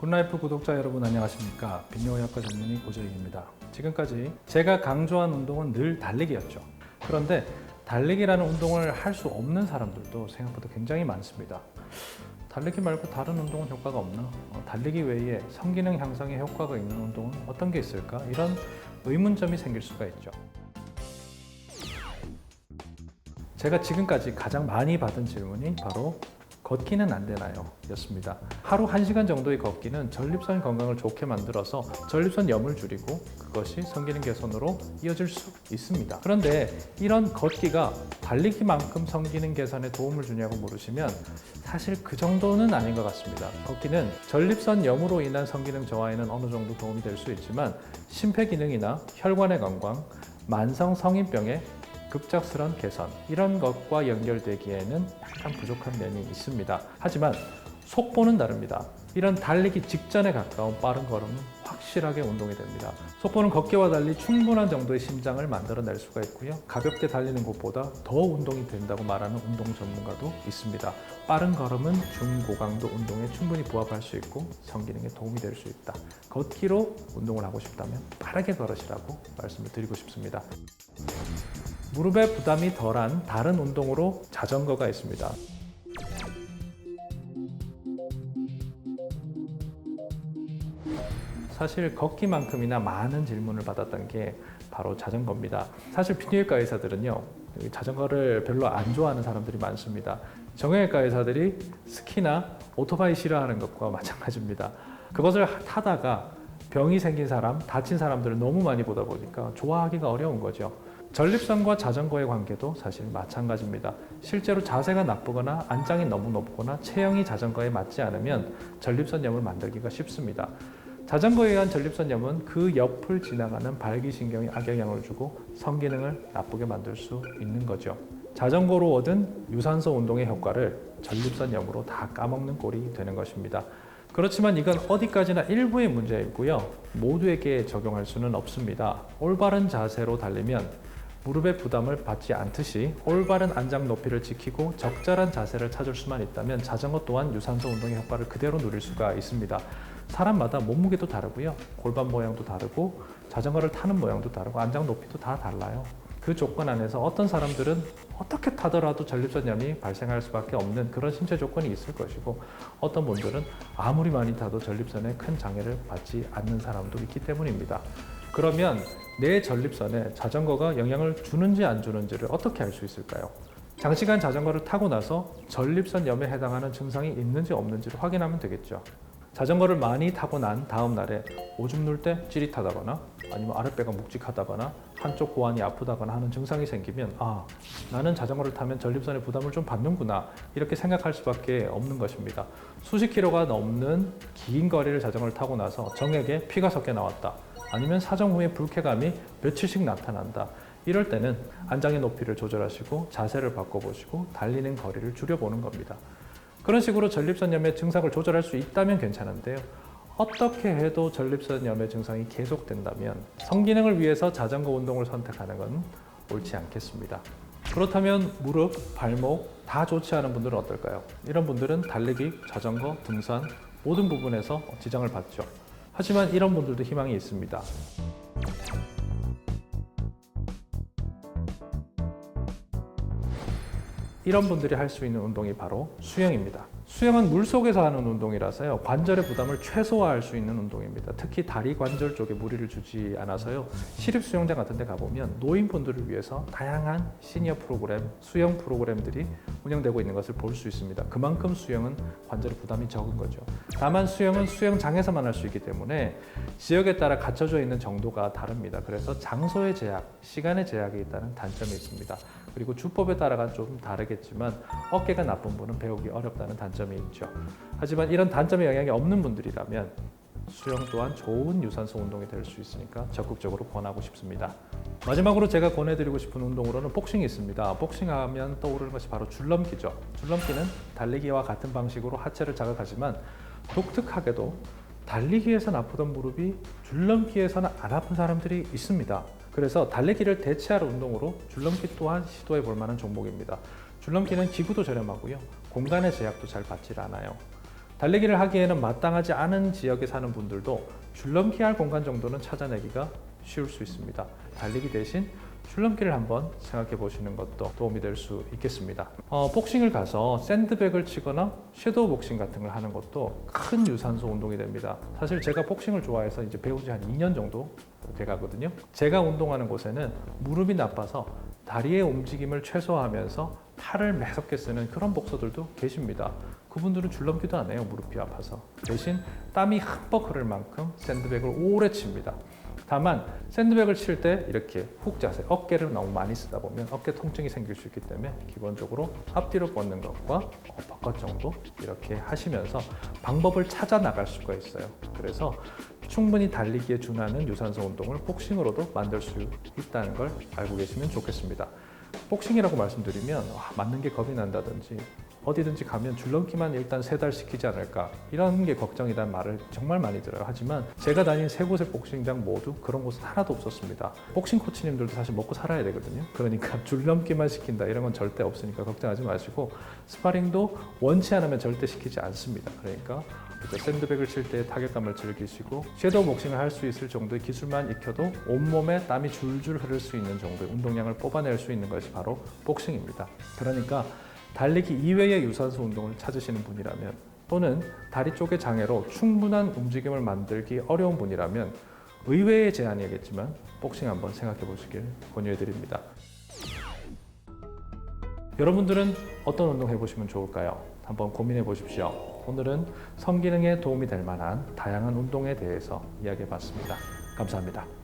굿라이프 구독자 여러분 안녕하십니까? 비뇨의학과 전문의 고재익입니다. 지금까지 제가 강조한 운동은 늘 달리기였죠. 그런데 달리기라는 운동을 할 수 없는 사람들도 생각보다 굉장히 많습니다. 달리기 말고 다른 운동은 효과가 없나? 어, 달리기 외에 성기능 향상에 효과가 있는 운동은 어떤 게 있을까? 이런 의문점이 생길 수가 있죠. 제가 지금까지 가장 많이 받은 질문이 바로 걷기는 안 되나요? 였습니다. 하루 1시간 정도의 걷기는 전립선 건강을 좋게 만들어서 전립선 염을 줄이고 그것이 성기능 개선으로 이어질 수 있습니다. 그런데 이런 걷기가 달리기만큼 성기능 개선에 도움을 주냐고 물으시면 사실 그 정도는 아닌 것 같습니다. 걷기는 전립선 염으로 인한 성기능 저하에는 어느 정도 도움이 될 수 있지만 심폐기능이나 혈관의 건강, 만성 성인병의 급작스런 개선 이런 것과 연결되기에는 약간 부족한 면이 있습니다. 하지만 속보는 다릅니다. 이런 달리기 직전에 가까운 빠른 걸음은 확실하게 운동이 됩니다. 속보는 걷기와 달리 충분한 정도의 심장을 만들어낼 수가 있고요. 가볍게 달리는 것보다 더 운동이 된다고 말하는 운동 전문가도 있습니다. 빠른 걸음은 중고강도 운동에 충분히 부합할 수 있고 성기능에 도움이 될 수 있다. 걷기로 운동을 하고 싶다면 빠르게 걸으시라고 말씀을 드리고 싶습니다. 무릎에 부담이 덜한 다른 운동으로 자전거가 있습니다. 사실 걷기만큼이나 많은 질문을 받았던 게 바로 자전거입니다. 사실 비뇨기과 의사들은요, 이 자전거를 별로 안 좋아하는 사람들이 많습니다. 정형외과 의사들이 스키나 오토바이 싫어하는 것과 마찬가지입니다. 그것을 타다가 병이 생긴 사람, 다친 사람들을 너무 많이 보다 보니까 좋아하기가 어려운 거죠. 전립선과 자전거의 관계도 사실 마찬가지입니다. 실제로 자세가 나쁘거나 안장이 너무 높거나 체형이 자전거에 맞지 않으면 전립선염을 만들기가 쉽습니다. 자전거에 의한 전립선염은 그 옆을 지나가는 발기신경에 악영향을 주고 성기능을 나쁘게 만들 수 있는 거죠. 자전거로 얻은 유산소 운동의 효과를 전립선염으로 다 까먹는 꼴이 되는 것입니다. 그렇지만 이건 어디까지나 일부의 문제이고요. 모두에게 적용할 수는 없습니다. 올바른 자세로 달리면 무릎의 부담을 받지 않듯이 올바른 안장 높이를 지키고 적절한 자세를 찾을 수만 있다면 자전거 또한 유산소 운동의 효과를 그대로 누릴 수가 있습니다. 사람마다 몸무게도 다르고요. 골반 모양도 다르고 자전거를 타는 모양도 다르고 안장 높이도 다 달라요. 그 조건 안에서 어떤 사람들은 어떻게 타더라도 전립선염이 발생할 수밖에 없는 그런 신체 조건이 있을 것이고 어떤 분들은 아무리 많이 타도 전립선에 큰 장애를 받지 않는 사람도 있기 때문입니다. 그러면 내 전립선에 자전거가 영향을 주는지 안 주는지를 어떻게 알 수 있을까요? 장시간 자전거를 타고 나서 전립선염에 해당하는 증상이 있는지 없는지를 확인하면 되겠죠. 자전거를 많이 타고 난 다음 날에 오줌 눌 때 찌릿하다거나 아니면 아랫배가 묵직하다거나 한쪽 고환이 아프다거나 하는 증상이 생기면 아 나는 자전거를 타면 전립선에 부담을 좀 받는구나 이렇게 생각할 수밖에 없는 것입니다. 수십 킬로가 넘는 긴 거리를 자전거를 타고 나서 정액에 피가 섞여 나왔다. 아니면 사정 후에 불쾌감이 며칠씩 나타난다. 이럴 때는 안장의 높이를 조절하시고 자세를 바꿔보시고 달리는 거리를 줄여보는 겁니다. 그런 식으로 전립선염의 증상을 조절할 수 있다면 괜찮은데요. 어떻게 해도 전립선염의 증상이 계속된다면 성기능을 위해서 자전거 운동을 선택하는 건 옳지 않겠습니다. 그렇다면 무릎, 발목 다 좋지 않은 분들은 어떨까요? 이런 분들은 달리기, 자전거, 등산 모든 부분에서 지장을 받죠. 하지만 이런 분들도 희망이 있습니다. 이런 분들이 할 수 있는 운동이 바로 수영입니다. 수영은 물 속에서 하는 운동이라서요. 관절의 부담을 최소화할 수 있는 운동입니다. 특히 다리 관절 쪽에 무리를 주지 않아서요. 시립 수영장 같은 데 가보면 노인분들을 위해서 다양한 시니어 프로그램, 수영 프로그램들이 운영되고 있는 것을 볼 수 있습니다. 그만큼 수영은 관절의 부담이 적은 거죠. 다만 수영은 수영장에서만 할 수 있기 때문에 지역에 따라 갖춰져 있는 정도가 다릅니다. 그래서 장소의 제약, 시간의 제약이 있다는 단점이 있습니다. 그리고 주법에 따라가 좀 다르겠지만 어깨가 나쁜 분은 배우기 어렵다는 단점이 있죠. 하지만 이런 단점의 영향이 없는 분들이라면 수영 또한 좋은 유산소 운동이 될 수 있으니까 적극적으로 권하고 싶습니다. 마지막으로 제가 권해드리고 싶은 운동으로는 복싱이 있습니다. 복싱하면 떠오르는 것이 바로 줄넘기죠. 줄넘기는 달리기와 같은 방식으로 하체를 자극하지만 독특하게도 달리기에선 아프던 무릎이 줄넘기에서는 안 아픈 사람들이 있습니다. 그래서 달리기를 대체할 운동으로 줄넘기 또한 시도해 볼 만한 종목입니다. 줄넘기는 기구도 저렴하고요. 공간의 제약도 잘 받질 않아요. 달리기를 하기에는 마땅하지 않은 지역에 사는 분들도 줄넘기 할 공간 정도는 찾아내기가 쉬울 수 있습니다. 달리기 대신 줄넘기를 한번 생각해 보시는 것도 도움이 될 수 있겠습니다. 어, 복싱을 가서 샌드백을 치거나 섀도우 복싱 같은 걸 하는 것도 큰 유산소 운동이 됩니다. 사실 제가 복싱을 좋아해서 이제 배운 지 한 2년 정도 돼 가거든요. 제가 운동하는 곳에는 무릎이 나빠서 다리의 움직임을 최소화하면서 팔을 매섭게 쓰는 그런 복서들도 계십니다. 그분들은 줄넘기도 안 해요. 무릎이 아파서. 대신 땀이 흠뻑 흐를 만큼 샌드백을 오래 칩니다. 다만 샌드백을 칠 때 이렇게 훅 자세, 어깨를 너무 많이 쓰다 보면 어깨 통증이 생길 수 있기 때문에 기본적으로 앞뒤로 뻗는 것과 엎어컷 정도 이렇게 하시면서 방법을 찾아 나갈 수가 있어요. 그래서 충분히 달리기에 준하는 유산소 운동을 복싱으로도 만들 수 있다는 걸 알고 계시면 좋겠습니다. 복싱이라고 말씀드리면 와, 맞는 게 겁이 난다든지 어디든지 가면 줄넘기만 일단 세 달 시키지 않을까 이런 게 걱정이란 말을 정말 많이 들어요. 하지만 제가 다닌 세 곳의 복싱장 모두 그런 곳은 하나도 없었습니다. 복싱 코치님들도 사실 먹고 살아야 되거든요. 그러니까 줄넘기만 시킨다 이런 건 절대 없으니까 걱정하지 마시고 스파링도 원치 않으면 절대 시키지 않습니다. 그러니까? 샌드백을 칠 때 타격감을 즐기시고 섀도우 복싱을 할 수 있을 정도의 기술만 익혀도 온몸에 땀이 줄줄 흐를 수 있는 정도의 운동량을 뽑아낼 수 있는 것이 바로 복싱입니다. 그러니까 달리기 이외의 유산소 운동을 찾으시는 분이라면 또는 다리 쪽의 장애로 충분한 움직임을 만들기 어려운 분이라면 의외의 제안이겠지만 복싱 한번 생각해 보시길 권유해 드립니다. 여러분들은 어떤 운동 해보시면 좋을까요? 한번 고민해 보십시오. 오늘은 성기능에 도움이 될 만한 다양한 운동에 대해서 이야기해 봤습니다. 감사합니다.